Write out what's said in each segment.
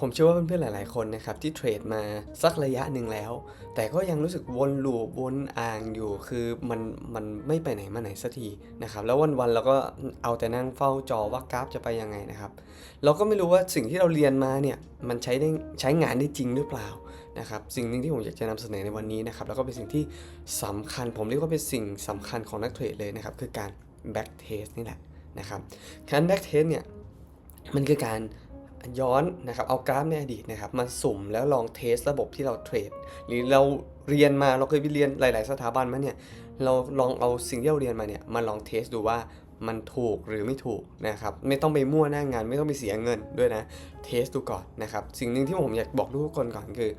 ผมเชื่อว่าเพื่อนๆหลาย ๆ คนนะครับที่เทรดมาสักระยะหนึ่งแล้ว แต่ก็ยังรู้สึกวนลูปวนอ่างอยู่ คือมันมันไม่ไปไหนมาไหนสักทีนะครับแล้ววันๆเราก็เอาแต่นั่งเฝ้าจอว่ากราฟจะไปยังไงนะครับเราก็ไม่รู้ว่าสิ่งที่เราเรียนมาเนี่ยมันใช้ได้ใช้งานได้จริงหรือเปล่านะครับสิ่งหนึ่งที่ผมอยากจะนำเสนอในวันนี้นะครับแล้วก็เป็นสิ่งที่สำคัญ ผมเรียกว่าเป็นสิ่งสำคัญของนักเทรดเลยนะครับคือการ back test นี่แหละนะครับการ back test เนี่ยมันคือการ ย้อนนะครับเอากราฟในอดีตนะครับมาสุ่มแล้วลองเทสระบบที่เราเทรด หรือเราเรียนมาเราเคยไปเรียนหลาย ๆ สถาบันมาเนี่ยเราลองเอาสิ่งที่เราเรียนมาเนี่ยมาลองเทสดูว่ามันถูกหรือไม่ถูกนะครับไม่ต้องไปมั่วหน้างาน ไม่ต้องไปเสียเงินด้วยนะเทสดูก่อนนะครับสิ่งหนึ่งที่ผมอยากบอกทุกคนก่อนคือ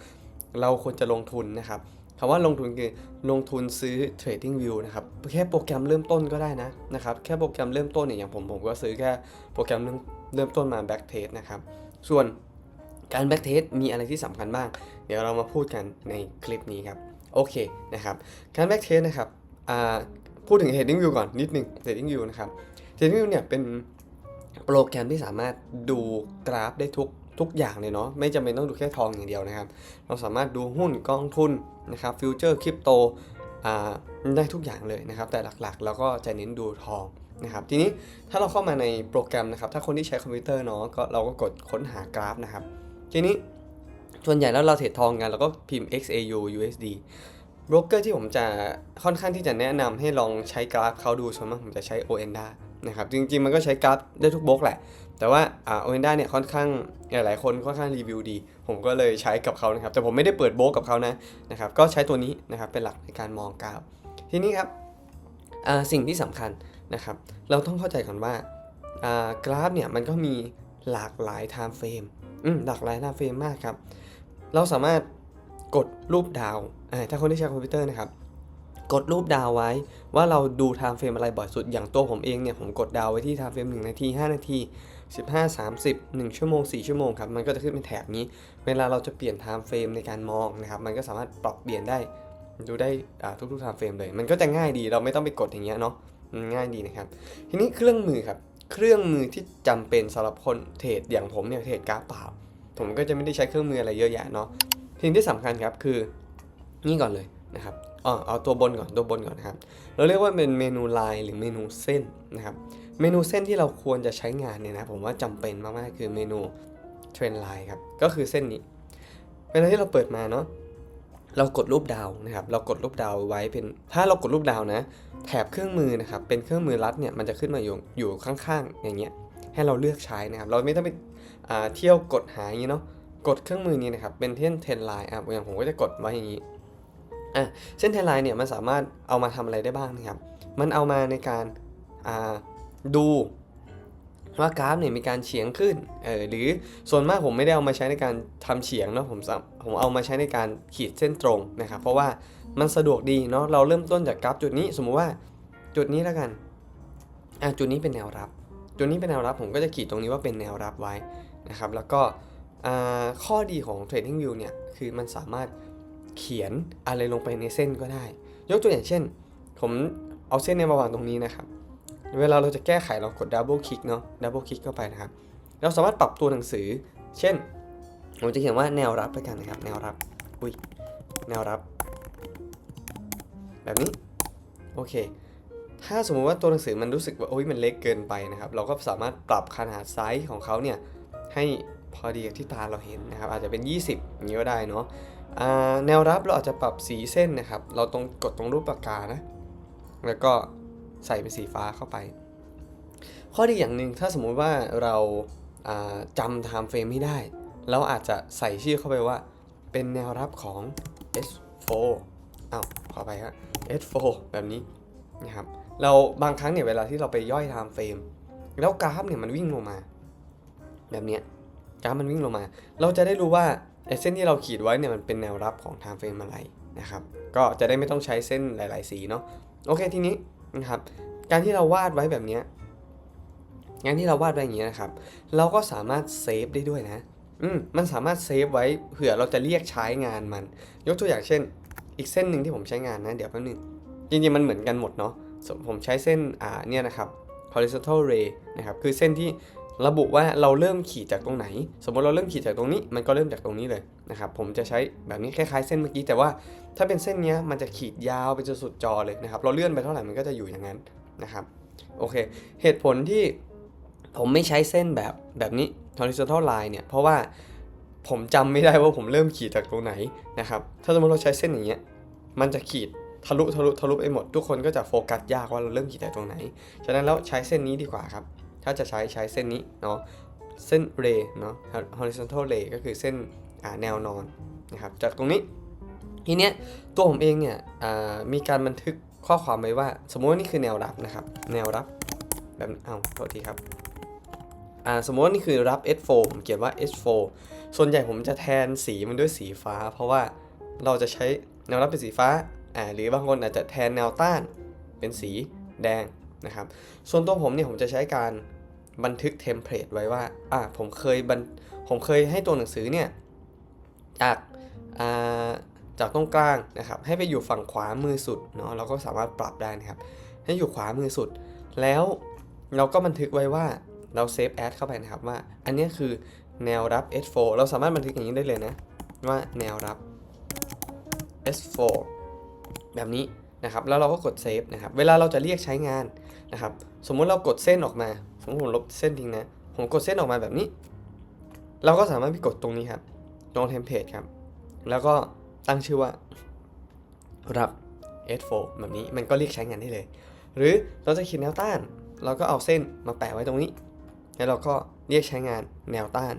เราควรจะลงทุนนะครับคำว่าลงทุนคือลงทุนซื้อ Trading View นะครับแค่โปรแกรมเริ่มต้นก็ได้นะนะครับแค่โปรแกรมเริ่มต้นเนี่ยอย่างผมผมก็ซื้อแค่โปรแกรมเริ่ม เริ่มต้นมา Back Test นะครับ ส่วนการ Back Test มีอะไรที่สำคัญบ้าง เดี๋ยวเรามาพูดกันในคลิปนี้ครับ โอเคนะครับ การ Back Test นะครับพูดถึง Trading View ก่อนนิดนึง Trading View นะครับ Trading View เนี่ยเป็นโปรแกรมที่สามารถดูกราฟได้ทุกทุกอย่างเลยเนาะไม่จำเป็นต้องดูแค่ทองอย่างเดียวนะครับ เราสามารถดูหุ้นกองทุนนะครับฟิวเจอร์คริปโตได้ทุกอย่างเลยนะครับ แต่หลักๆ เราก็จะเน้นดูทอง นะครับทีนี้ถ้าเราเข้ามาในโปรแกรมนะครับ ถ้าคนที่ใช้คอมพิวเตอร์เนาะก็เราก็กดค้นหากราฟนะครับ ทีนี้ส่วนใหญ่แล้วเราเทรดทองกันเราก็พิมพ์ XAU USD โบรกเกอร์ที่ผมจะค่อนข้างที่จะแนะนำให้ลองใช้กราฟเขาดูส่วนมากผมจะใช้ ONDA นะครับจริงๆ มันก็ใช้กราฟได้ทุกบล็อกแหละ แต่ว่าอ่าโอเอนด้าเนี่ยค่อนข้างหลายๆคนค่อนข้างรีวิวดี ผมก็เลยใช้กับเขานะครับ แต่ผมไม่ได้เปิดโบรกกับเขานะนะครับก็ใช้ตัวนี้นะครับเป็นหลักในการมองกราฟ ทีนี้ครับสิ่งที่สำคัญ นะครับ เราต้องเข้าใจก่อนว่ากราฟเนี่ยมันก็มีหลากหลาย time frame อืมหลากหลาย time frame มากครับ เราสามารถกดรูปดาว ถ้าคนที่ใช้คอมพิวเตอร์นะครับ กดรูปดาวไว้ว่าเราดู time frame อะไรบ่อยสุด อย่างตัวผมเองเนี่ยผมกดดาวไว้ที่ time frame 1นาที 5 นาที 15 30 1 ชั่วโมง 4 ชั่วโมงครับ มันก็จะขึ้นเป็นแถบนี้ เวลาเราจะเปลี่ยน time frame ในการมองนะครับ มันก็สามารถปรับเปลี่ยนได้ ดูได้ทุกๆ time frame เลย มันก็จะง่ายดี เราไม่ต้องไปกดอย่างเงี้ยเนาะ ง่ายดีนะครับ ทีนี้เครื่องมือครับ เครื่องมือที่จำเป็นสำหรับคนเทรดอย่างผมเนี่ยเทรดกราฟเปล่า ผมก็จะไม่ได้ใช้เครื่องมืออะไรเยอะแยะเนาะสิ่งที่สำคัญครับคือนี่ก่อนเลยนะครับอ๋อเอาตัวบนก่อนตัวบนก่อนนะครับ เราเรียกว่าเป็นเมนูไลน์หรือเมนูเส้นนะครับ เมนูเส้นที่เราควรจะใช้งานเนี่ยนะผมว่าจำเป็นมากๆคือเมนูเทรนไลน์ครับ ก็คือเส้นนี้เวลาที่เราเปิดมาเนาะ เรากดรูปดาวนะครับ เรากดรูปดาวไว้เป็น ถ้าเรากดรูปดาวนะ แถบเครื่องมือนะครับ เป็นเครื่องมือรัดเนี่ยมันจะขึ้นมาอยู่อยู่ข้างๆ อย่างเงี้ย ให้เราเลือกใช้นะครับ เราไม่ต้องไปเที่ยวกดหาอย่างงี้เนาะ กดเครื่องมือนี้นะครับ เป็นเท่นเทนไลน์อะอย่างผมก็จะกดไว้อย่างงี้ อะ เส้นเทนไลน์เนี่ยมันสามารถเอามาทำอะไรได้บ้างนะครับ มันเอามาในการดู ว่ากราฟเนี่ยมีการเฉียงขึ้น เออ หรือส่วนมากผมไม่ได้เอามาใช้ในการทำเฉียงเนาะ ผมสาผมเอามาใช้ในการขีดเส้นตรงนะครับ เพราะว่ามันสะดวกดีเนาะ เราเริ่มต้นจากกราฟจุดนี้ สมมุติว่าจุดนี้แล้วกัน อะจุดนี้เป็นแนวรับ จุดนี้เป็นแนวรับ ผมก็จะขีดตรงนี้ว่าเป็นแนวรับไว้นะครับ แล้วก็อ่าข้อดีของ Trading View เนี่ย คือมันสามารถเขียนอะไรลงไปในเส้นก็ได้ ยกตัวอย่างเช่น ผมเอาเส้นเนี้มาวางตรงนี้นะครับ เวลาเราจะแก้ไขเรากด double click เนาะ double click เข้าไปนะครับ เราสามารถปรับตัวหนังสือ เช่น ผมจะเขียนว่าแนวรับไปกันนะครับ แนวรับ อุ้ย แนวรับ แบบนี้ โอเค ถ้าสมมุติว่าตัวหนังสือมันรู้สึกว่าโอ้ยมันเล็กเกินไปนะครับ เราก็สามารถปรับขนาดไซส์ของเขาเนี่ยให้พอดีกับที่ตาเราเห็นนะครับ อาจจะเป็น 20อย่างนี้ก็ได้เนาะอ่าแนวรับเราอาจจะปรับสีเส้นนะครับ เราตรงกดตรงรูปปากกานะ แล้วก็ ใส่เป็นสีฟ้าเข้าไป ข้อดีอย่างหนึ่งถ้าสมมุติว่าเราาจำ time frame ไม่ได้ เราอาจจะใส่ชื่อเข้าไปว่าเป็นแนวรับของ S4 อ้าวขอไปฮะ S4 แบบนี้นะครับเราบางครั้งเนี่ยเวลาที่เราไปย่อย time frame แล้วกราฟเนี่ยมันวิ่งลงมา แบบเนี้ยกราฟมันวิ่งลงมา เราจะได้รู้ว่าเส้นที่เราขีดไว้เนี่ยมันเป็นแนวรับของ time frame อะไรนะครับ ก็จะได้ไม่ต้องใช้เส้นหลาย ๆ สีเนาะโอเคทีนี้ นะครับ การที่เราวาดไว้แบบนี้งานที่เราวาดไว้อย่างนี้นะครับ เราก็สามารถเซฟได้ด้วยนะ อืมมันสามารถเซฟไว้เผื่อเราจะเรียกใช้งานมัน ยกตัวอย่างเช่น อีกเส้นหนึ่งที่ผมใช้งานนะ เดี๋ยวแป๊บนึง จริงๆ มันเหมือนกันหมดเนาะ ผมใช้เส้น อ่า เนี่ยนะครับ horizontal ray นะครับ คือเส้นที่ ระบุว่าเราเริ่มขีดจากตรงไหน สมมติเราเริ่มขีดจากตรงนี้ มันก็เริ่มจากตรงนี้เลยนะครับ ผมจะใช้แบบนี้คล้ายๆเส้นเมื่อกี้แต่ว่าถ้าเป็นเส้นนี้มันจะขีดยาวไปจนสุดจอเลยนะครับ เราเลื่อนไปเท่าไหร่มันก็จะอยู่อย่างนั้นนะครับ โอเค เหตุผลที่ผมไม่ใช้เส้นแบบแบบนี้ horizontal line เนี่ย เพราะว่าผมจำไม่ได้ว่าผมเริ่มขีดจากตรงไหนนะครับ ถ้าสมมติเราใช้เส้นอย่างเงี้ย มันจะขีดทะลุทะลุทะลุไปหมด ทุกคนก็จะโฟกัสยากว่าเราเริ่มขีดจากตรงไหน ฉะนั้นแล้วใช้เส้นนี้ดีกว่าครับ ถ้าจะใช้ใช้เส้นนี้เนาะเส้นเรเนาะ horizontal ray ก็คือเส้นแนวนอนนะครับจากตรงนี้ทีเนี้ยตัวผมเองเนี่ยมีการบันทึกข้อความไว้ว่า สมมติว่านี่คือแนวรับนะครับ แนวรับแบบเอาโทษทีครับสมมติว่านี่คือรับ S4 ผมเขียนว่า S4 ส่วนใหญ่ผมจะแทนสีมันด้วยสีฟ้า เพราะว่าเราจะใช้แนวรับเป็นสีฟ้าอ่าหรือบางคนอาจจะแทนแนวต้านเป็นสีแดง นะครับ ส่วนตัวผมเนี่ยผมจะใช้การบันทึกเทมเพลตไว้ว่า อ่าผมเคยบันผมเคยให้ตัวหนังสือเนี่ยจากอ่าจากตรงกลางนะครับ ให้ไปอยู่ฝั่งขวามือสุดเนาะเราก็สามารถปรับได้นะครับ ให้อยู่ขวามือสุด แล้วเราก็บันทึกไว้ว่าเราเซฟแอดเข้าไปนะครับว่า อันนี้คือแนวรับ S4 เราสามารถบันทึกอย่างนี้ได้เลยนะว่าแนวรับ S4 แบบนี้นะครับ แล้วเราก็กดเซฟนะครับ เวลาเราจะเรียกใช้งาน นะครับ สมมุติเรากดเส้นออกมา สมมติผมลบเส้นทิ้งนะ ผมกดเส้นออกมาแบบนี้ เราก็สามารถไปกดตรงนี้ครับตรงเทมเพลตครับ แล้วก็ตั้งชื่อว่ารับ S4 แบบนี้มันก็เรียกใช้งานได้เลย หรือเราจะเขีดแนวต้าน เราก็เอาเส้นมาแปะไว้ตรงนี้ แล้วเราก็เรียกใช้งานแนวต้าน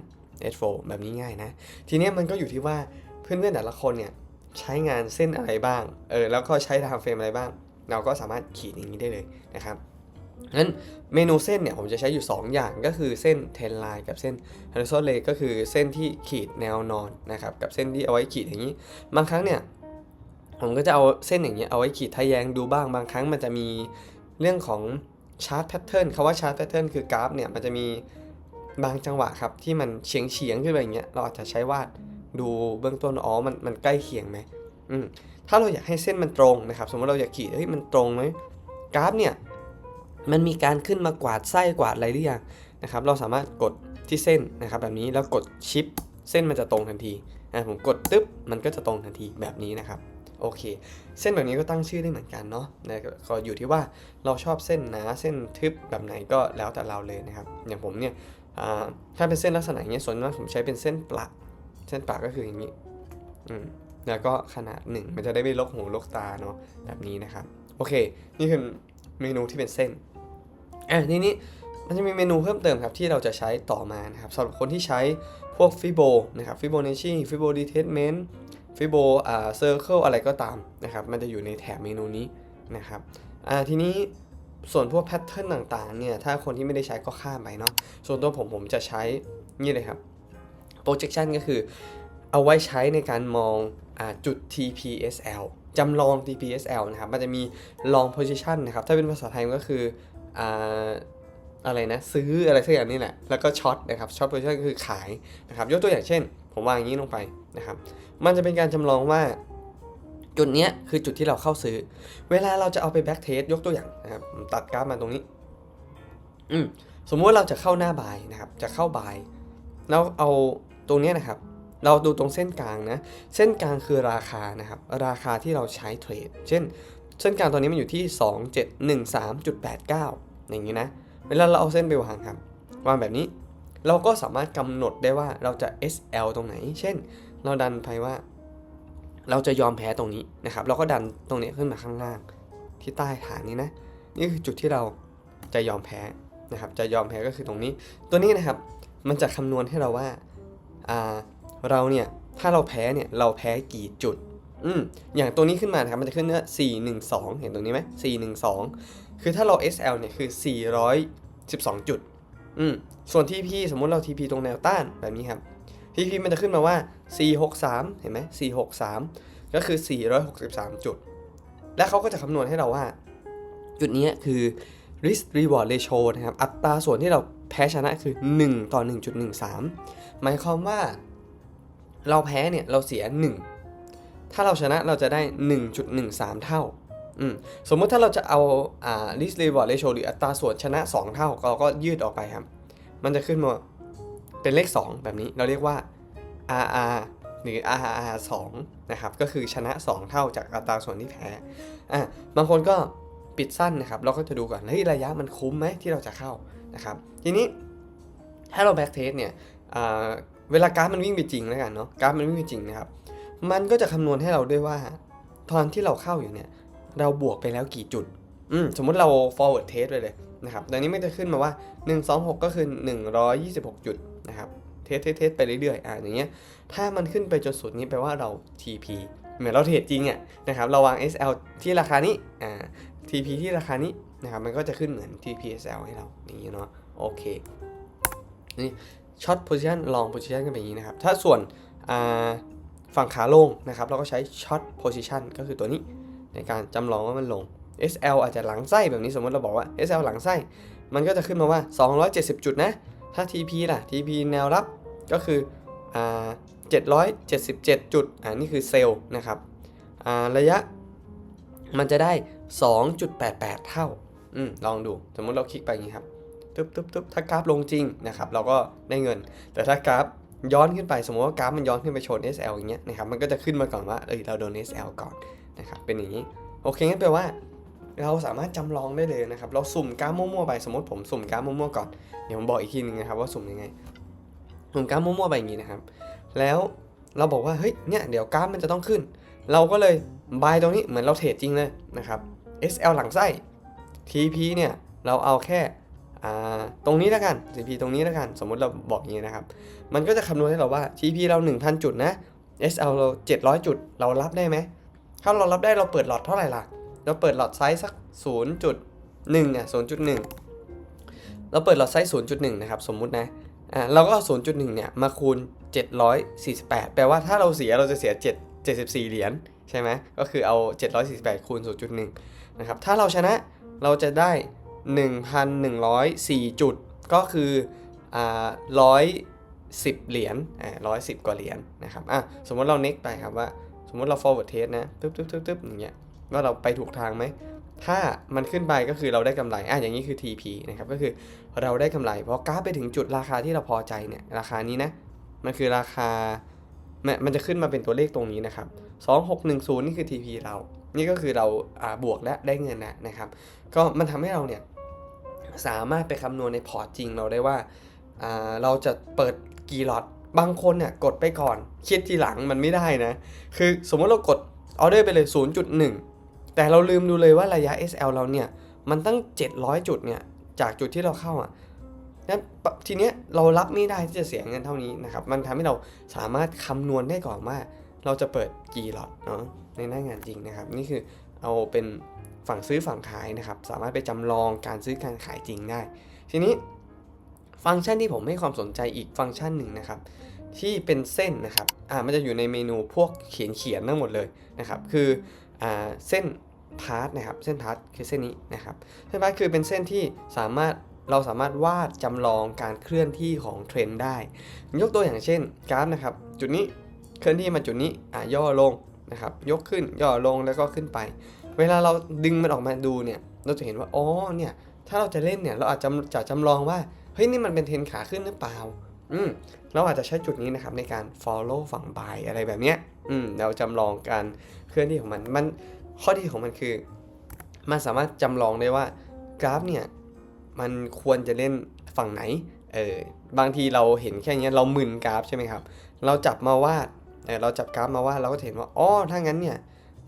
S4 แบบนี้ง่ายนะ ทีนี้มันก็อยู่ที่ว่าเพื่อนๆแต่ละคนเนี่ยใช้งานเส้นอะไรบ้าง เออ แล้วก็ใช้ไทม์เฟรมอะไรบ้าง เราก็สามารถขีดอย่างนี้ได้เลยนะครับ งั้นเมนูเส้นเนี่ยผมจะใช้อยู่ 2 อย่างก็คือเส้น10 line กับเส้น horizontal ray ก็คือเส้นที่ขีดแนวนอนนะครับกับเส้นที่เอาไว้ขีดอย่างนี้ บางครั้งเนี่ยผมก็จะเอาเส้นอย่างเงี้ยเอาไว้ขีดทะแยงดูบ้างบางครั้งมันจะมีเรื่องของชาร์ตแพทเทิร์นคำว่าชาร์ตแพทเทิร์นคือกราฟเนี่ยมันจะมีบางจังหวะครับที่มันเฉียงเฉียงขึ้นไปอย่างเงี้ยเราอาจจะใช้วาดดูเบื้องต้นอ๋อมันมันใกล้เคียงไหมอืมถ้าเราอยากให้เส้นมันตรงนะครับ สมมติเราอยากขีดเฮ้ยมันตรงไหมกราฟเนี่ย มันมีการขึ้นมากวาดไส้กวาดอะไรหรือยังนะครับ เราสามารถกดที่เส้นนะครับ แบบนี้แล้วกดชิป เส้นมันจะตรงทันทีนะผมกดตึ๊บมันก็จะตรงทันทีแบบนี้นะครับโอเค เส้นแบบนี้ก็ตั้งชื่อได้เหมือนกันเนาะนะก็อยู่ที่ว่าเราชอบเส้นหนาเส้นทึบแบบไหนก็แล้วแต่เราเลยนะครับ อย่างผมเนี่ยถ้าเป็นเส้นลักษณะอย่างเงี้ยส่วนมากผมใช้เป็นเส้นปลักเส้นปลักก็คืออย่างนี้อืมแล้วก็ขนาดหนึ่งมันจะได้ไม่ลกหูลกตาเนาะแบบนี้นะครับ โอเค นี่คือเมนูที่เป็นเส้น อะทีนี้มันจะมีเมนูเพิ่มเติมครับที่เราจะใช้ต่อมานะครับสำหรับคนที่ใช้พวกฟิโบนะครับฟิโบนัชชีฟิโบดีเทสเมนต์ฟิโบอ่าเซอร์เคิลอะไรก็ตามนะครับมันจะอยู่ในแถบเมนูนี้นะครับอ่าทีนี้ส่วนพวกแพทเทิร์นต่างๆเนี่ยถ้าคนที่ไม่ได้ใช้ก็ข้ามไปเนาะส่วนตัวผมผมจะใช้นี่เลยครับ projection ก็คือเอาไว้ใช้ในการมองอาจุด TPSL จำลอง TPSL นะครับ มันจะมี long position นะครับ ถ้าเป็นภาษาไทยก็คือ อะไรนะซื้ออะไรสักอย่างนี่แหละแล้วก็ช็อตนะครับช็อต position ก็คือขายนะครับยกตัวอย่างเช่น ผมวางอย่างนี้ลงไปนะครับ มันจะเป็นการจำลองว่าจุดเนี้ยคือจุดที่เราเข้าซื้อ เวลาเราจะเอาไปแบ็กเทสยกตัวอย่างนะครับตัดกราฟมาตรงนี้ อืมสมมุติเราจะเข้าหน้าบายนะครับ จะเข้าบายแล้วเอาตรงเนี้ยนะครับ เราดูตรงเส้นกลางนะ เส้นกลางคือราคานะครับ ราคาที่เราใช้เทรด เช่น เส้นกลางตอนนี้มันอยู่ที่ 2713.89 อย่างนี้นะ เวลาเราเอาเส้นไปวางครับ วางแบบนี้ เราก็สามารถกำหนดได้ว่าเราจะ SL ตรงไหน เช่น เราดันไปว่า เราจะยอมแพ้ตรงนี้นะครับ เราก็ดันตรงนี้ขึ้นมาข้างล่าง ที่ใต้ฐานนี้นะ นี่คือจุดที่เราจะยอมแพ้นะครับ จะยอมแพ้ก็คือตรงนี้ ตัวนี้นะครับ มันจะคำนวณให้เราว่าอ่า เราเนี่ย ถ้าเราแพ้เนี่ย เราแพ้กี่จุด อืมอย่างตัวนี้ขึ้นมานะครับมันจะขึ้นเนื้อ412 เห็นตรงนี้ไหม412 คือถ้าเรา SL เนี่ยคือ 412 จุด อืมส่วน TP สมมุติเรา TP ตรงแนวต้านแบบนี้ครับ TP มันจะขึ้นมาว่า 463 เห็นไหม463 ก็คือ 463 จุด และเขาก็จะคำนวณให้เราว่า จุดนี้คือ risk reward ratio นะครับ อัตราส่วนที่เราแพ้ชนะคือ 1 ต่อ 1.13 หมายความว่า เราแพ้เนี่ยเราเสีย 1 ถ้าเราชนะเราจะได้ 1.13 เท่า สมมติถ้าเราจะเอาอ่า risk reward ratio หรืออัตราส่วนชนะ 2 เท่าเราก็ยืดออกไปครับ มันจะขึ้นมาเป็นเลข 2 แบบนี้เราเรียกว่า RR หรือ RR 2นะครับก็คือชนะ 2 เท่าจากอัตราส่วนที่แพ้อะบางคนก็ปิดสั้นนะครับ เราก็จะดูก่อนเฮ้ยระยะมันคุ้มไหมที่เราจะเข้านะครับ ทีนี้ถ้าเราแบ็กเทสเนี่ยเวลากราฟมันวิ่งไปจริงแล้วกันเนาะกราฟมันวิ่งไปจริงนะครับ มันก็จะคำนวณให้เราด้วยว่า ตอนที่เราเข้าอยู่เนี่ย เราบวกไปแล้วกี่จุด อืมสมมุติเรา forward test ไปเลยนะครับตอนนี้มันจะขึ้นมาว่า 126 ก็คือ 126 จุดนะครับ เทสเทสเทสไปเรื่อยๆ อ่าอย่างเงี้ย ถ้ามันขึ้นไปจนสุดนี้แปลว่าเรา TP เหมือนเราเทรดจริงอะนะครับ เราวาง SL ที่ราคานี้ อ่า TP ที่ราคานี้นะครับ มันก็จะขึ้นเหมือน TPSL ให้เรา อย่างนี้เนาะ โอเค นี่ช็อต position long position ก็เป็นอย่างนี้นะครับ ถ้าส่วน อ่า ฝั่งขาลงนะครับเราก็ใช้ช็อต position ก็คือตัวนี้ในการจำลองว่ามันลง SL อาจจะหลังไส้แบบนี้สมมติเราบอกว่า SL หลังไส้ มันก็จะขึ้นมาว่า 270 จุดนะ ถ้า TP ล่ะ TP แนวรับก็คืออ่า777 จุดอ่านี่คือเซลล์นะครับอ่าระยะมันจะได้ 2.88 เท่าอืมลองดู สมมติเราคลิกไปอย่างนี้ครับตึ๊บตึ๊บตึ๊บถ้ากราฟลงจริงนะครับ เราก็ได้เงิน แต่ถ้ากราฟ ย้อนขึ้นไปสมมติว่ากราฟมันย้อนขึ้นไปชน SL อย่างเงี้ยนะครับมันก็จะขึ้นมาก่อนว่าเอ้ยเราโดน SL ก่อนนะครับเป็นอย่างนี้โอเคงั้นแปลว่า เราสามารถจำลองได้เลยนะครับ เราสุ่มกราฟมั่วๆไปสมมติผมสุ่มกราฟมั่วๆก่อนเดี๋ยวผมบอกอีกทีนึงนะครับว่าสุ่มยังไงสุ่มกราฟมั่วๆไปอย่างนี้นะครับ แล้วเราบอกว่าเฮ้ยเนี่ยเดี๋ยวกราฟมันจะต้องขึ้น เราก็เลยบายตรงนี้เหมือนเราเทรดจริงเลยนะครับ SL หลังไส้ TP เนี่ยเราเอาแค่ ตรงนี้แล้วกัน TP ตรงนี้แล้วกัน สมมุติเราบอกอย่างนี้นะครับ มันก็จะคำนวณให้เราว่า TP เรา 1,000 จุดนะ SL เรา 700 จุด เรารับได้ไหม ถ้าเรารับได้เราเปิดหลอดเท่าไหร่ล่ะ เราเปิดหลอดไซส์สัก 0.1อะ0.1 เราเปิดหลอดไซส์ 0.1 นะครับ สมมุตินะอ่าเราก็เอา 0.1 เนี่ย มาคูณ 748 แปลว่าถ้าเราเสียเราจะเสีย 7 74 เหรียญใช่ไหมก็คือเอา 748 คูณ 0.1 นะครับ ถ้าเราชนะเราจะได้ 1,104 จุด ก็คืออ่า110เหรียญอ่า110กว่าเหรียญนะครับอะสมมติเรา next ไปครับว่า สมมติเรา forward test นะตึ๊บตึ๊บตึ๊บตึ๊บอย่างเงี้ยว่าเราไปถูกทางไหม ถ้ามันขึ้นไปก็คือเราได้กำไรอะอย่างนี้คือ TP นะครับก็คือเราได้กำไรเพราะกราฟไปถึงจุดราคาที่เราพอใจเนี่ยราคานี้นะมันคือราคามันมันจะขึ้นมาเป็นตัวเลขตรงนี้นะครับ 2610 นี่คือ TP เรา นี่ก็คือเราาบวกและได้เงินนะนะครับ ก็มันทำให้เราเนี่ย สามารถไปคำนวณในพอร์ตจริงเราได้ว่าาเราจะเปิดกี่ล็อตบางคนเนี่ยกดไปก่อนคิดทีหลังมันไม่ได้นะ คือสมมติเรากดออเดอร์ไปเลย 0.1 แต่เราลืมดูเลยว่าระยะ SL เราเนี่ย มันตั้ง 700 จุดเนี่ย จากจุดที่เราเข้าอะนั้นทีเนี้ยเรารับไม่ได้ที่จะเสียเงินเท่านี้นะครับ มันทำให้เราสามารถคำนวณได้ก่อนว่า เราจะเปิดกี่ล็อตเนาะในหน้างานจริงนะครับ นี่คือเอาเป็น ฝั่งซื้อฝั่งขายนะครับ สามารถไปจำลองการซื้อการขายจริงได้ ทีนี้ฟังก์ชันที่ผมให้ความสนใจอีกฟังก์ชันหนึ่งนะครับ ที่เป็นเส้นนะครับอ่ามันจะอยู่ในเมนูพวกเขียนเขียนทั้งหมดเลยนะครับ คืออ่าเส้นพาร์ทนะครับ เส้นพาร์ทคือเส้นนี้นะครับ เส้นพาร์ทคือเป็นเส้นที่สามารถเราสามารถวาดจำลองการเคลื่อนที่ของเทรนด์ได้ ยกตัวอย่างเช่นกราฟนะครับ จุดนี้เคลื่อนที่มาจุดนี้อ่าย่อลงนะครับ ยกขึ้นย่อลงแล้วก็ขึ้นไป เวลาเราดึงมันออกมาดูเนี่ย เราจะเห็นว่า อ๋อ เนี่ย ถ้าเราจะเล่นเนี่ย เราอาจจะจะจำลองว่า เฮ้ย นี่มันเป็นเทรนขาขึ้นหรือเปล่า อืม เราอาจจะใช้จุดนี้นะครับในการ follow ฝั่ง buy อะไรแบบเนี้ย อืม เราจำลองการเคลื่อนที่ของมัน มัน ข้อดีของมันคือ มันสามารถจำลองได้ว่ากราฟเนี่ย มันควรจะเล่นฝั่งไหน เออ บางทีเราเห็นแค่เนี้ยเรามึนกราฟใช่ไหมครับ เราจับมาวาด เออ เราจับกราฟมาวาดเราก็เห็นว่า อ๋อ ถ้างั้นเนี่ย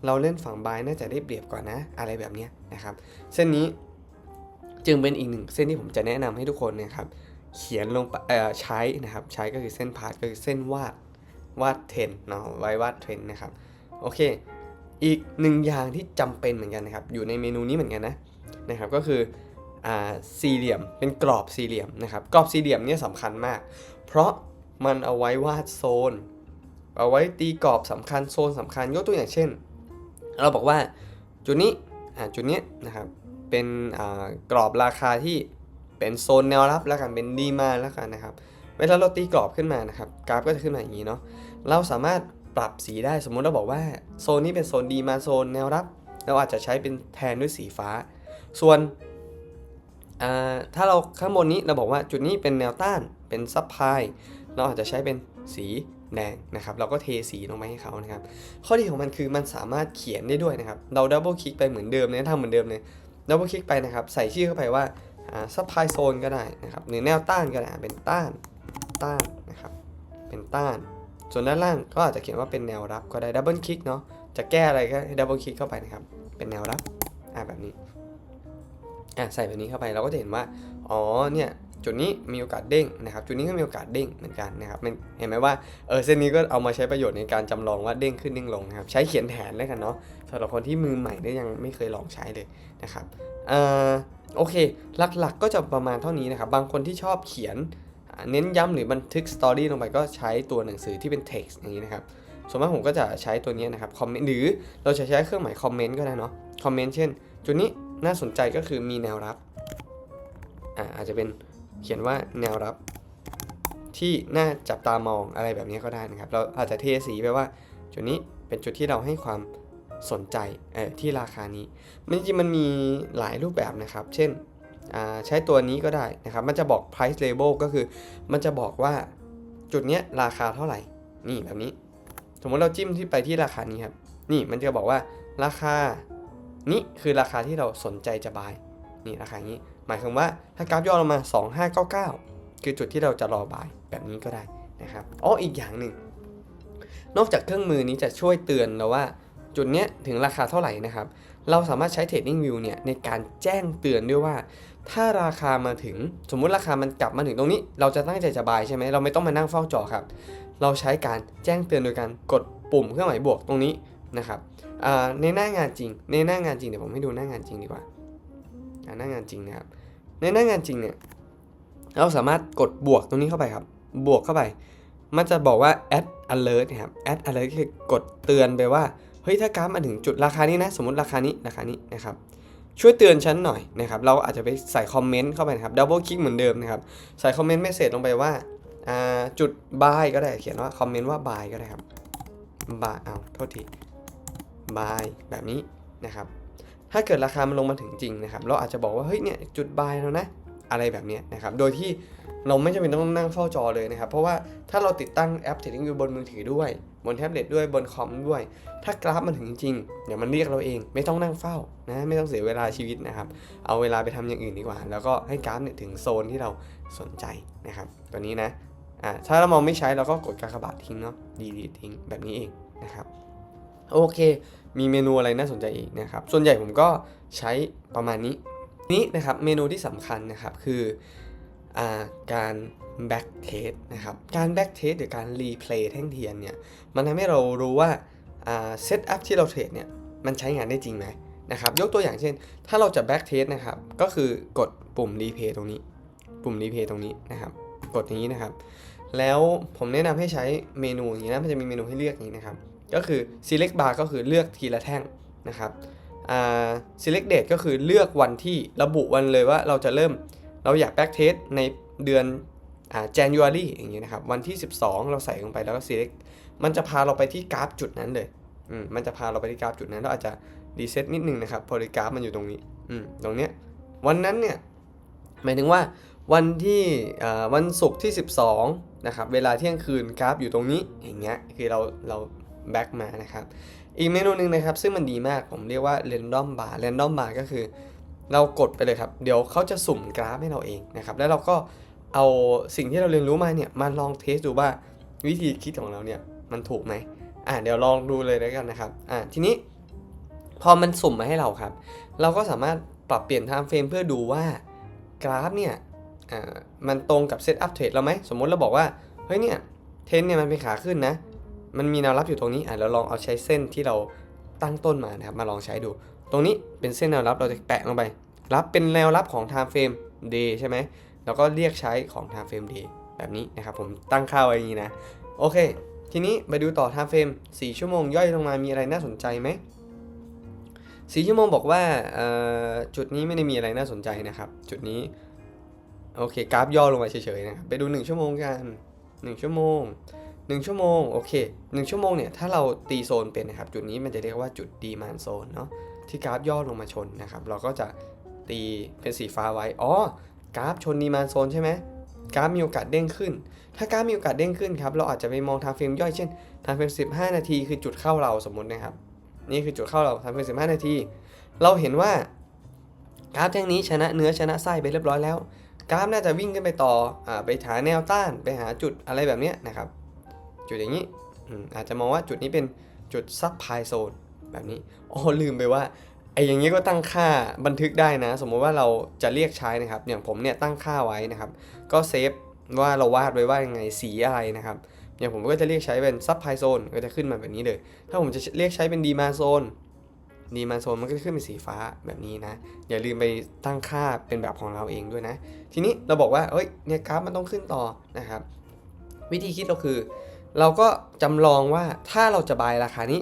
เราเล่นฝั่ง buy น่าจะได้เปรียบกว่านะ อะไรแบบนี้นะครับ เส้นนี้จึงเป็นอีกหนึ่งเส้นที่ผมจะแนะนำให้ทุกคนนะครับเขียนลงใช้นะครับ ใช้ก็คือเส้นพาร์ทก็คือเส้นวาดวาดเทรนเนาะไว้วาดเทรนนะครับโอเค อีกหนึ่งอย่างที่จำเป็นเหมือนกันนะครับ อยู่ในเมนูนี้เหมือนกันนะนะครับ ก็คืออสี่เหลี่ยมเป็นกรอบสี่เหลี่ยมนะครับ กรอบสี่เหลี่ยมเนี่ยสำคัญมาก เพราะมันเอาไว้วาดโซน เอาไว้ตีกรอบสำคัญโซนสำคัญยกตัวอย่างเช่น เราบอกว่าจุดนี้จุดนี้นะครับเป็นกรอบราคาที่เป็นโซนแนวรับแล้วกันเป็นดีมาแล้วกันนะครับเวลาเราตีกรอบขึ้นมานะครับกราฟก็จะขึ้นมาอย่างนี้เนาะเราสามารถปรับสีได้สมมุติเราบอกว่าโซนนี้เป็นโซนดีมาโซนแนวรับ เราอาจจะใช้เป็นแทนด้วยสีฟ้า ส่วนถ้าเราข้างบนนี้เราบอกว่าจุดนี้เป็นแนวต้านเป็นซับไพเราอาจจะใช้เป็นสี แดงนะครับเราก็เทสีลงไปให้เขานะครับ ข้อดีของมันคือมันสามารถเขียนได้ด้วยนะครับ เราดับเบิลคลิกไปเหมือนเดิมเลยทำเหมือนเดิมเลยดับเบิลคลิกไปนะครับ ใส่ชื่อเข้าไปว่าซับไพโซนก็ได้นะครับหรือแนวต้านก็ได้เป็นต้านต้านนะครับ เป็นต้าน ส่วนด้านล่างก็อาจจะเขียนว่าเป็นแนวรับก็ได้ดับเบิลคลิกเนาะจะแก้อะไรก็ดับเบิลคลิกเข้าไปนะครับ เป็นแนวรับอ่าแบบนี้อะใส่แบบนี้เข้าไปเราก็จะเห็นว่าอ๋อเนี่ย จุดนี้มีโอกาสเด้งนะครับ จุดนี้ก็มีโอกาสเด้งเหมือนกันนะครับเห็นไหมว่าเออเส้นนี้ก็เอามาใช้ประโยชน์ในการจำลองว่าเด้งขึ้นเด้งลงนะครับ ใช้เขียนแทนแล้วกันเนาะสำหรับคนที่มือใหม่และยังไม่เคยลองใช้เลยนะครับเอ่อโอเค หลักๆก็จะประมาณเท่านี้นะครับ บางคนที่ชอบเขียนเน้นย้ำหรือบันทึกสตอรี่ลงไปก็ใช้ตัวหนังสือที่เป็น text อย่างนี้นะครับส่วนมากผมก็จะใช้ตัวนี้นะครับคอมเมนต์หรือเราจะใช้เครื่องหมายคอมเมนต์ก็ได้เนาะคอมเมนต์เช่น จุดนี้น่าสนใจก็คือมีแนวรับอ่าอาจจะเป็น เขียนว่าแนวรับที่น่าจับตามองอะไรแบบนี้ก็ได้นะครับ เราอาจจะเทสีไปว่า จุดนี้เป็นจุดที่เราให้ความสนใจเออที่ราคานี้มันจริงๆมันมีหลายรูปแบบนะครับ เช่นใช้ตัวนี้ก็ได้นะครับ มันจะบอก price label ก็คือ มันจะบอกว่าจุดเนี้ยราคาเท่าไหร่ นี่แบบนี้ สมมติเราจิ้มที่ไปที่ราคานี้ครับ นี่มันจะบอกว่าราคานี้คือราคาที่เราสนใจจะบาย นี่ราคานี้ หมายความว่าถ้ากราฟย่อลงมา 2599 คือจุดที่เราจะรอบายแบบนี้ก็ได้นะครับอ๋ออีกอย่างหนึ่งนอกจากเครื่องมือนี้จะช่วยเตือนเราว่าจุดเนี้ยถึงราคาเท่าไหร่นะครับ เราสามารถใช้ Trading View เนี่ยในการแจ้งเตือนด้วยว่า ถ้าราคามาถึงสมมุติราคามันกลับมาถึงตรงนี้ เราจะตั้งใจจะบายใช่ไหมเราไม่ต้องมานั่งเฝ้าจอครับ เราใช้การแจ้งเตือนโดยการกดปุ่มเครื่องหมายบวกตรงนี้นะครับในหน้างานจริง ในหน้างานจริงเดี๋ยวผมให้ดูหน้างานจริงดีกว่าหน้างานจริงนะครับ ในหน้างานจริงเนี่ยเราสามารถกดบวกตรงนี้เข้าไปครับ บวกเข้าไป มันจะบอกว่า add alert นะครับ add alert คือกดเตือนไปว่าเฮ้ยถ้ากราฟมาถึงจุดราคานี้นะ สมมติราคานี้ราคานี้นะครับช่วยเตือนฉันหน่อยนะครับ เราอาจจะไปใส่คอมเมนต์เข้าไปนะครับดับเบิลคลิกเหมือนเดิมนะครับ ใส่คอมเมนต์เมสเซจลงไปว่าอ่าจุด buy ก็ได้เขียนว่าคอมเมนต์ว่า buy ก็ได้ครับ buy เอาโทษที buy แบบนี้นะครับ ถ้าเกิดราคามันลงมาถึงจริงนะครับ เราอาจจะบอกว่าเฮ้ยเนี่ยจุด buy แล้วนะอะไรแบบเนี้ยนะครับ โดยที่เราไม่จำเป็นต้องนั่งเฝ้าจอเลยนะครับ เพราะว่าถ้าเราติดตั้งแอป TradingView บนมือถือด้วย บนแท็บเล็ตด้วยบนคอมด้วย ถ้ากราฟมันถึงจริงเดี๋ยวมันเรียกเราเองไม่ต้องนั่งเฝ้านะไม่ต้องเสียเวลาชีวิตนะครับ เอาเวลาไปทำอย่างอื่นดีกว่า แล้วก็ให้กราฟเนี่ยถึงโซนที่เราสนใจนะครับ ตัวนี้นะอ่าถ้าเรามองไม่ใช้เราก็กดกากบาททิ้งเนาะดีดีทิ้งแบบนี้เองนะครับโอเค มีเมนูอะไรน่าสนใจอีกนะครับ ส่วนใหญ่ผมก็ใช้ประมาณนี้ นี้นะครับเมนูที่สำคัญนะครับคืออาการ back test นะครับการ back test หรือการ replay แท่งเทียนเนี่ยมันทำให้เรารู้ว่าเซตอัพที่เราเทรดเนี่ยมันใช้งานได้จริงไหมนะครับยกตัวอย่างเช่น ถ้าเราจะ back test นะครับก็คือกดปุ่ม replay ตรงนี้ ปุ่ม replay ตรงนี้นะครับกดนี้นะครับ แล้วผมแนะนำให้ใช้เมนูอย่างนี้นะมันจะมีเมนูให้เลือกอย่างนี้นะครับ ก็คือ select bar ก็คือเลือกทีละแท่งนะครับ select date ก็คือเลือกวันที่ระบุวันเลยว่าเราจะเริ่มเราอยาก back test ในเดือนอ January อย่างเงี้ยนะครับ วันที่ 12 เราใส่ลงไปแล้วก็ select มันจะพาเราไปที่กราฟจุดนั้นเลยอืมมันจะพาเราไปที่กราฟจุดนั้นเราอาจจะรีเซ็ตนิดนึงนะครับพอดีกราฟมันอยู่ตรงนี้อืมตรงเนี้ยวันนั้นเนี่ยหมายถึงว่าวันที่วันศุกร์ที่ 12นะครับเวลาเที่ยงคืนกราฟอยู่ตรงนี้อย่างเงี้ยคือเราเรา แบ็กมานะครับ อีกเมนูหนึ่งนะครับ ซึ่งมันดีมากผมเรียกว่า random bar random bar ก็คือ เรากดไปเลยครับ เดี๋ยวเขาจะสุ่มกราฟให้เราเองนะครับ แล้วเราก็เอาสิ่งที่เราเรียนรู้มาเนี่ยมาลองเทสดูว่าวิธีคิดของเราเนี่ยมันถูกไหมอ่าเดี๋ยวลองดูเลยแล้วกันนะครับอ่าทีนี้พอมันสุ่มมาให้เราครับ เราก็สามารถปรับเปลี่ยน time frame เพื่อดูว่ากราฟเนี่ยอ่ามันตรงกับเซตอัพเทรดเราไหมสมมติเราบอกว่า เฮ้ยเนี่ยเทนเนี่ยมันเป็นขาขึ้นนะ มันมีแนวรับอยู่ตรงนี้อะเราลองเอาใช้เส้นที่เราตั้งต้นมานะครับมาลองใช้ดู ตรงนี้เป็นเส้นแนวรับเราจะแปะลงไป รับเป็นแนวรับของ time frame day ใช่ไหมแล้วก็เรียกใช้ของ time frame day แบบนี้นะครับผมตั้งค่าไว้อย่างนี้นะ โอเค ทีนี้ไปดูต่อ time frame 4 ชั่วโมงย่อยลงมามีอะไรน่าสนใจไหม4ชั่วโมงบอกว่าจุดนี้ไม่ได้มีอะไรน่าสนใจนะครับ จุดนี้ โอเคกราฟย่อลงมาเฉยๆนะครับไปดู 1 ชั่วโมงกัน 1 ชั่วโมง 1 ชั่วโมงโอเค1ชั่วโมงเนี่ยถ้าเราตีโซนเป็นนะครับจุดนี้มันจะเรียกว่าจุดดีมานโซนเนาะที่กราฟย่อลงมาชนนะครับเราก็จะตีเป็นสีฟ้าไว้อ๋อกราฟชนดีมานโซนใช่ไหมกราฟมีโอกาสเด้งขึ้น ถ้ากราฟมีโอกาสเด้งขึ้นครับเราอาจจะไปมองทางเฟรมย่อยเช่นทางเฟรม15 นาทีคือจุดเข้าเราสมมตินะครับนี่คือจุดเข้าเราทางเฟรม15 นาที เราเห็นว่ากราฟแท่งนี้ชนะเนื้อชนะไส้ไปเรียบร้อยแล้ว กราฟน่าจะวิ่งขึ้นไปต่ออไปหาแนวต้านไปหาจุดอะไรแบบนี้นะครับ จุดอย่างนี้อาจจะมองว่าจุดนี้เป็นจุดซับพายโซนแบบนี้อ๋อลืมไปว่าไอ้อย่างนี้ก็ตั้งค่าบันทึกได้นะ สมมติว่าเราจะเรียกใช้นะครับ อย่างผมเนี่ยตั้งค่าไว้นะครับ ก็เซฟว่าเราวาดไว้ว่ายังไงสีอะไรนะครับอย่างผมก็จะเรียกใช้เป็นซับพายโซนก็จะขึ้นมาแบบนี้เลย ถ้าผมจะเรียกใช้เป็นดีมาโซนดีมาโซนมันก็จะขึ้นเป็นสีฟ้าแบบนี้นะ อย่าลืมไปตั้งค่าเป็นแบบของเราเองด้วยนะ ทีนี้เราบอกว่าเอ้ยเนี่ยกราฟมันต้องขึ้นต่อนะครับ วิธีคิดเราคือ เราก็จำลองว่าถ้าเราจะบายราคานี้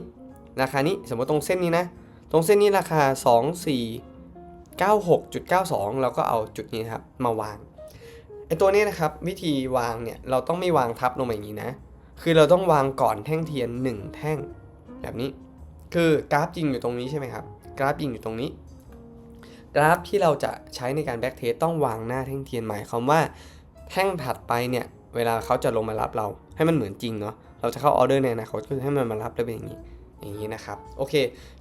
ราคานี้สมมติตรงเส้นนี้นะ ตรงเส้นนี้ราคา 2 4 9 6 9 2 เราก็เอาจุดนี้ครับมาวางไอตัวนี้นะครับวิธีวางเนี่ยเราต้องไม่วางทับลงมาอย่างนี้นะ คือเราต้องวางก่อนแท่งเทียน 1 แท่งแบบนี้ คือกราฟจริงอยู่ตรงนี้ใช่ไหมครับกราฟจริงอยู่ตรงนี้ กราฟที่เราจะใช้ในการแบ็กเทสต้องวางหน้าแท่งเทียนหมายความว่า แท่งถัดไปเนี่ยเวลาเขาจะลงมารับเรา ให้มันเหมือนจริงเนาะเราจะเข้าออเดอร์ในอนาคตก็ให้มันมารับได้เป็นอย่างนี้อย่างนี้นะครับโอเค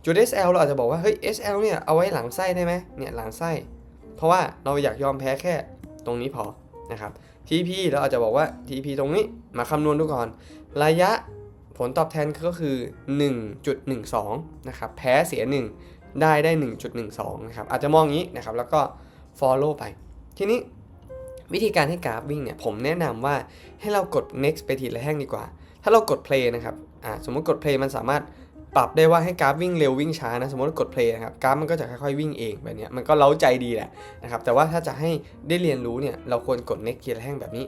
จุด SL เราอาจจะบอกว่าเฮ้ย SL เนี่ยเอาไว้หลังไส้ได้ไหมเนี่ยหลังไส้ เพราะว่าเราอยากยอมแพ้แค่ตรงนี้พอนะครับ TP เราอาจจะบอกว่า TP ตรงนี้มาคำนวณดูก่อน ระยะผลตอบแทนก็คือ 1.12 นะครับ แพ้เสีย 1 ได้ได้ 1.12 นะครับ อาจจะมองอย่างนี้นะครับ แล้วก็ follow ไป ทีนี้ วิธีการให้กราฟวิ่งเนี่ยผมแนะนำว่าให้เรากด next ไปทีละแท่งดีกว่า ถ้าเรากด play นะครับอ่าสมมติกด play มันสามารถปรับได้ว่าให้กราฟวิ่งเร็ววิ่งช้านะสมมติกด play นะครับกราฟมันก็จะค่อยๆวิ่งเองแบบนี้มันก็เล้าใจดีแหละนะครับแต่ว่าถ้าจะให้ได้เรียนรู้เนี่ยเราควรกด next ทีละแท่งแบบนี้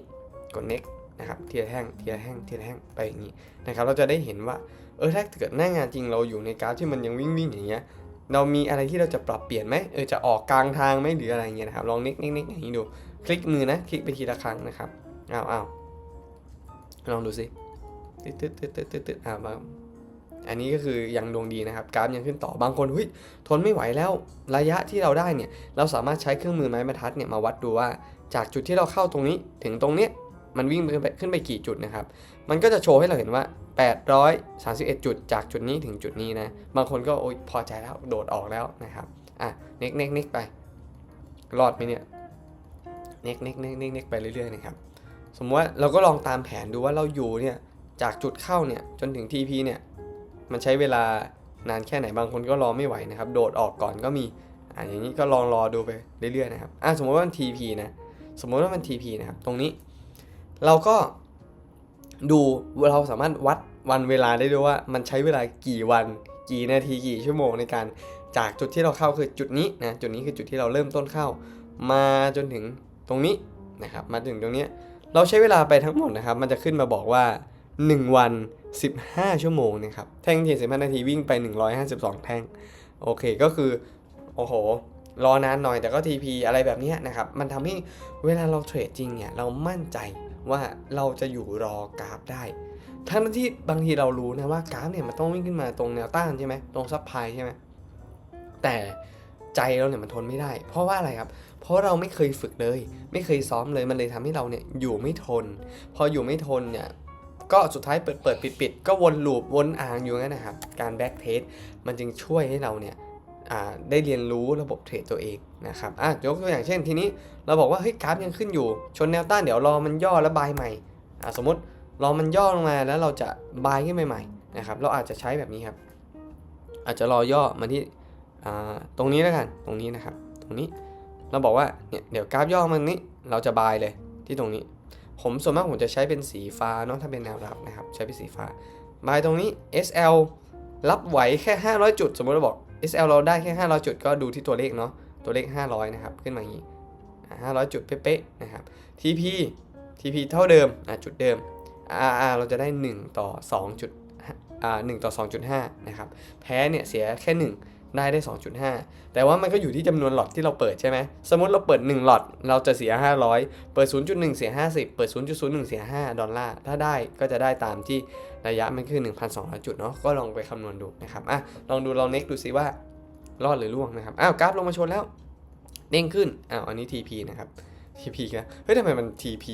กด next นะครับทีละแท่งทีละแท่งทีละแท่งไปอย่างนี้นะครับเราจะได้เห็นว่าเออถ้าเกิดหน้างานจริงเราอยู่ในกราฟที่มันยังวิ่งวิ่งอย่างเงี้ยเรามีอะไรที่เราจะปรับเปลี่ยนไหมเออจะออกกลางทางไหมหรืออะไรเงี้ยนะครับลอง next next next อย่างนี้ดู คลิกมือนะ คลิกไปทีละครั้งนะครับอ้าวอ้าวลองดูสิตึ๊ดตึ๊ดตึ๊ดตึ๊ดตึ๊ดตึ๊ดอ่ามาอันนี้ก็คือยังดวงดีนะครับกราฟยังขึ้นต่อบางคนเฮ้ยทนไม่ไหวแล้วระยะที่เราได้เนี่ยเราสามารถใช้เครื่องมือไม้บรรทัดเนี่ยมาวัดดูว่าจากจุดที่เราเข้าตรงนี้ถึงตรงเนี้ยมันวิ่งขึ้นไปขึ้นไปกี่จุดนะครับ มันก็จะโชว์ให้เราเห็นว่า 831 จุดจากจุดนี้ถึงจุดนี้นะ บางคนก็โอ๊ยพอใจแล้วโดดออกแล้วนะครับ อะเน็กเน็กเน็กไป รอดไหมเนี่ย เน็กเน็กเน็กเน็กเน็กไปเรื่อยๆนะครับสมมติว่าเราก็ลองตามแผนดูว่าเราอยู่เนี่ยจากจุดเข้าเนี่ยจนถึง TP เนี่ยมันใช้เวลานานแค่ไหนบางคนก็รอไม่ไหวนะครับ โดดออกก่อนก็มีอะอย่างนี้ก็ลองรอดูไปเรื่อยๆนะครับอะสมมติว่ามัน TP นะสมมติว่ามัน TP นะครับตรงนี้ เราก็ดูเราสามารถวัดวันเวลาได้ด้วยว่า มันใช้เวลากี่วันกี่นาทีกี่ชั่วโมงในการจากจุดที่เราเข้าคือจุดนี้นะจุดนี้คือจุดที่เราเริ่มต้นเข้า มาจนถึง ตรงนี้นะครับมาถึงตรงนี้เราใช้เวลาไปทั้งหมดนะครับ มันจะขึ้นมาบอกว่า 1 วัน 15 ชั่วโมงนะครับแท่งเทียน15 นาทีวิ่งไป 152 แท่งโอเคก็คือโอ้โหรอนานหน่อยแต่ก็ TP อะไรแบบนี้นะครับ มันทำให้เวลาเราเทรดจริงเนี่ยเรามั่นใจว่าเราจะอยู่รอกราฟได้ ทั้งที่บางทีเรารู้นะว่ากราฟเนี่ยมันต้องวิ่งขึ้นมาตรงแนวต้านใช่ไหมตรงซับไพใช่ไหมแต่ใจเราเนี่ยมันทนไม่ได้ เพราะว่าอะไรครับ เพราะเราไม่เคยฝึกเลย ไม่เคยซ้อมเลยมันเลยทำให้เราเนี่ยอยู่ไม่ทน พออยู่ไม่ทนเนี่ยก็สุดท้ายเปิดเปิดปิดปิดก็วนลูปวนอ่างอยู่งั้นนะครับการแบ็กเทสมันจึงช่วยให้เราเนี่ยได้เรียนรู้ระบบเทรดตัวเองนะครับอะยกตัวอย่างเช่นทีนี้เราบอกว่าเฮ้ยกราฟยังขึ้นอยู่ ชนแนวต้านเดี๋ยวรอมันย่อแล้วบายใหม่อะสมมติรอมันย่อลงมาแล้วเราจะบายขึ้นใหม่ๆนะครับเราอาจจะใช้แบบนี้ครับ อาจจะรอย่อมาที่ตรงนี้แล้วกันตรงนี้นะครับ ตรงนี้ เราบอกว่าเนี่ยเดี๋ยวกราฟย่อมันนี้เราจะบายเลยที่ตรงนี้ ผมส่วนมากผมจะใช้เป็นสีฟ้าเนาะถ้าเป็นแนวรับนะครับ ใช้เป็นสีฟ้า บายตรงนี้ SL รับไหวแค่ 500 จุด สมมติเราบอก SL เราได้แค่ 500 จุด ก็ดูที่ตัวเลขเนาะตัวเลข 500 นะครับ ขึ้นมาอย่างนี้ 500 จุดเป๊ะๆนะครับ TP TP เท่าเดิมจุดเดิม RR เราจะได้ 1 ต่อ2จุดอ่า1ต่อ 2.5 นะครับ แพ้เนี่ยเสียแค่ 1 ได้ได้ 2.5 แต่ว่ามันก็อยู่ที่จำนวนหลอดที่เราเปิดใช่ไหม สมมติเราเปิด 1 หลอดเราจะเสีย 500 เปิด 0.1 เสีย 50 เปิด 0.01 เสีย 5 ดอลลาร์ ถ้าได้ก็จะได้ตามที่ระยะมันคือ 1,200 จุดเนาะ ก็ลองไปคำนวณดูนะครับ อะ ลองดูลองเน็กดูซิว่ารอดหรือล่วงนะครับ อ้าวกราฟลงมาชนแล้ว เด้งขึ้น อ้าว อันนี้ TP นะครับ TP นะเฮ้ยทำไมมัน TP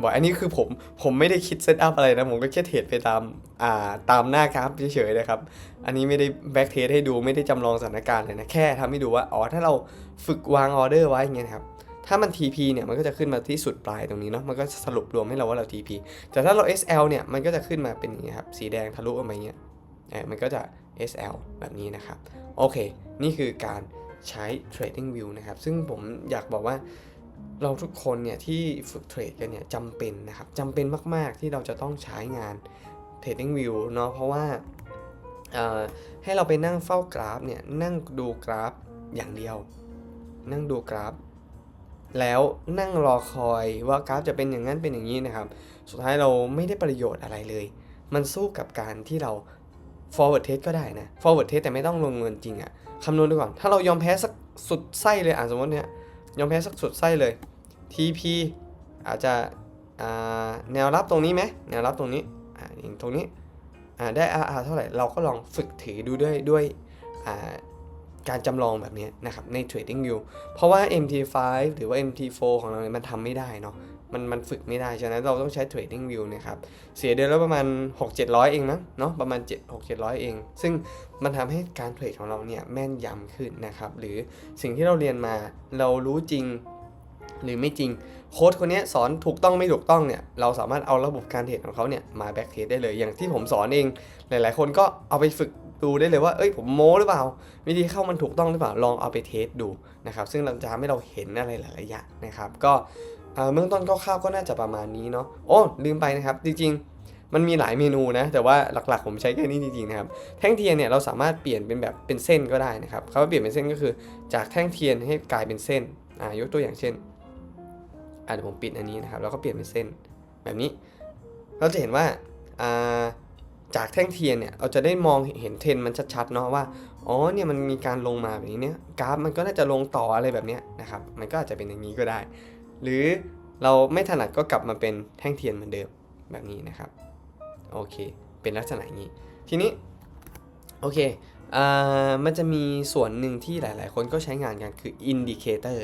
บอกอันนี้คือผมผมไม่ได้คิดเซตอัพอะไรนะผมก็แค่เทรดไปตามอ่าตามหน้ากราฟเฉยๆนะครับ อันนี้ไม่ได้แบ็กเทสให้ดูไม่ได้จำลองสถานการณ์เลยนะ แค่ทำให้ดูว่าอ๋อถ้าเราฝึกวางออเดอร์ไว้อย่างเงี้ยนะครับถ้ามัน TP เนี่ยมันก็จะขึ้นมาที่สุดปลายตรงนี้เนาะมันก็สรุปรวมให้เราว่าเรา TP แต่ถ้าเรา SL เนี่ยมันก็จะขึ้นมาเป็นอย่างเงี้ยครับสีแดงทะลุออกมาเงี้ยเออมันก็จะ SL แบบนี้นะครับโอเค นี่คือการใช้ Trading View นะครับซึ่งผมอยากบอกว่า เราทุกคนเนี่ยที่ฝึกเทรดกันเนี่ยจำเป็นนะครับจำเป็นมาก ๆ ที่เราจะต้องใช้งาน Trading View เนาะเพราะว่าให้เราไปนั่งเฝ้ากราฟเนี่ยนั่งดูกราฟอย่างเดียว นั่งดูกราฟ แล้วนั่งรอคอยว่ากราฟจะเป็นอย่างนั้นเป็นอย่างนี้นะครับ สุดท้ายเราไม่ได้ประโยชน์อะไรเลย มันสู้กับการที่เรา forward test ก็ได้นะ forward test แต่ไม่ต้องลงเงินจริงอะคำนวณดูก่อน ถ้าเรายอมแพ้สักสุดไส้เลยอะสมมติเนี่ยยอมแพ้สักสุดไส้เลย TP อาจจะแนวรับตรงนี้ไหมแนวรับตรงนี้อ่าตรงนี้ได้ RR เท่าไหร่เราก็ลองฝึกถือดูด้วยด้วยการจำลองแบบนี้นะครับใน Trading View เพราะว่า MT5 หรือว่า MT4 ของเราเนี่ยมันทำไม่ได้เนาะมันมันฝึกไม่ได้ ฉะนั้นเราต้องใช้ Trading View นะครับ เสียเดือนละประมาณ 6 700 เองมั้งเนาะประมาณ 7 6 700 เอง ซึ่งมันทำให้การเทรดของเราเนี่ยแม่นยำขึ้นนะครับ หรือสิ่งที่เราเรียนมาเรารู้จริง หรือไม่จริงโค้ดคนนี้สอนถูกต้องไม่ถูกต้องเนี่ยเราสามารถเอาระบบการเทรดของเขาเนี่ยมาแบ็กเทสได้เลย อย่างที่ผมสอนเองหลาย ๆ คนก็เอาไปฝึกดูได้เลยว่าเอ้ยผมโม้หรือเปล่า วิธีเข้ามันถูกต้องหรือเปล่าลองเอาไปเทสดูนะครับซึ่งเราจะทำให้เราเห็นอะไรหลายๆอย่างนะครับก็เอ่อเบื้องต้นคร่าวๆก็น่าจะประมาณนี้เนาะโอ้ลืมไปนะครับจริงๆ มันมีหลายเมนูนะแต่ว่าหลักๆ ผมใช้แค่นี้จริงๆนะครับแท่งเทียนเนี่ยเราสามารถเปลี่ยนเป็นแบบเป็นเส้นก็ได้นะครับคำว่าเปลี่ยนเป็นเส้นก็คือ จากแท่งเทียนให้กลายเป็นเส้นอ่ายกตัวอย่างเช่น อะเดี๋ยวผมปิดอันนี้นะครับ แล้วก็เปลี่ยนเป็นเส้นแบบนี้ เราจะเห็นว่าาจากแท่งเทียนเนี่ยเราจะได้มองเห็นเทรนมันชัดๆเนาะว่าอ๋อเนี่ยมันมีการลงมาแบบนี้เนี่ยกราฟมันก็น่าจะลงต่ออะไรแบบนี้นะครับมันก็อาจจะเป็นอย่างนี้ก็ได้ หรือเราไม่ถนัดก็กลับมาเป็นแท่งเทียนเหมือนเดิมแบบนี้นะครับโอเค เป็นลักษณะอย่างนี้ ทีนี้โอเค มันจะมีส่วนหนึ่งที่หลาย ๆ คนก็ใช้งานกันคือ indicator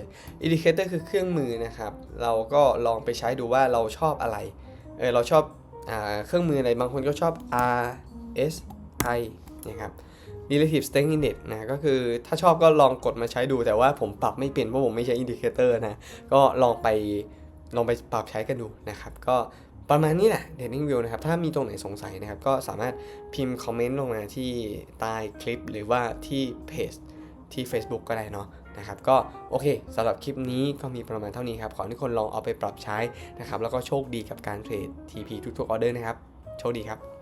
indicator คือเครื่องมือนะครับ เราก็ลองไปใช้ดูว่าเราชอบอะไร เออเราชอบอเครื่องมืออะไร บางคนก็ชอบ RSI นะครับ relative strength index นะก็คือถ้าชอบก็ลองกดมาใช้ดูแต่ว่าผมปรับไม่เป็นเพราะผมไม่ใช้ indicator นะ ก็ลองไปลองไปปรับใช้กันดูนะครับ ก็ ประมาณนี้แหละเดนนิงวิวนะครับ ถ้ามีตรงไหนสงสัยนะครับ ก็สามารถพิมพ์คอมเมนต์ลงมาที่ใต้คลิปหรือว่าที่เพจที่ Facebook ก็ได้เนาะนะครับก็โอเคสำหรับคลิปนี้ก็มีประมาณเท่านี้ครับ ขอให้ทุกคนลองเอาไปปรับใช้นะครับ แล้วก็โชคดีกับการเทรด TP ทุกๆออเดอร์นะครับ โชคดีครับ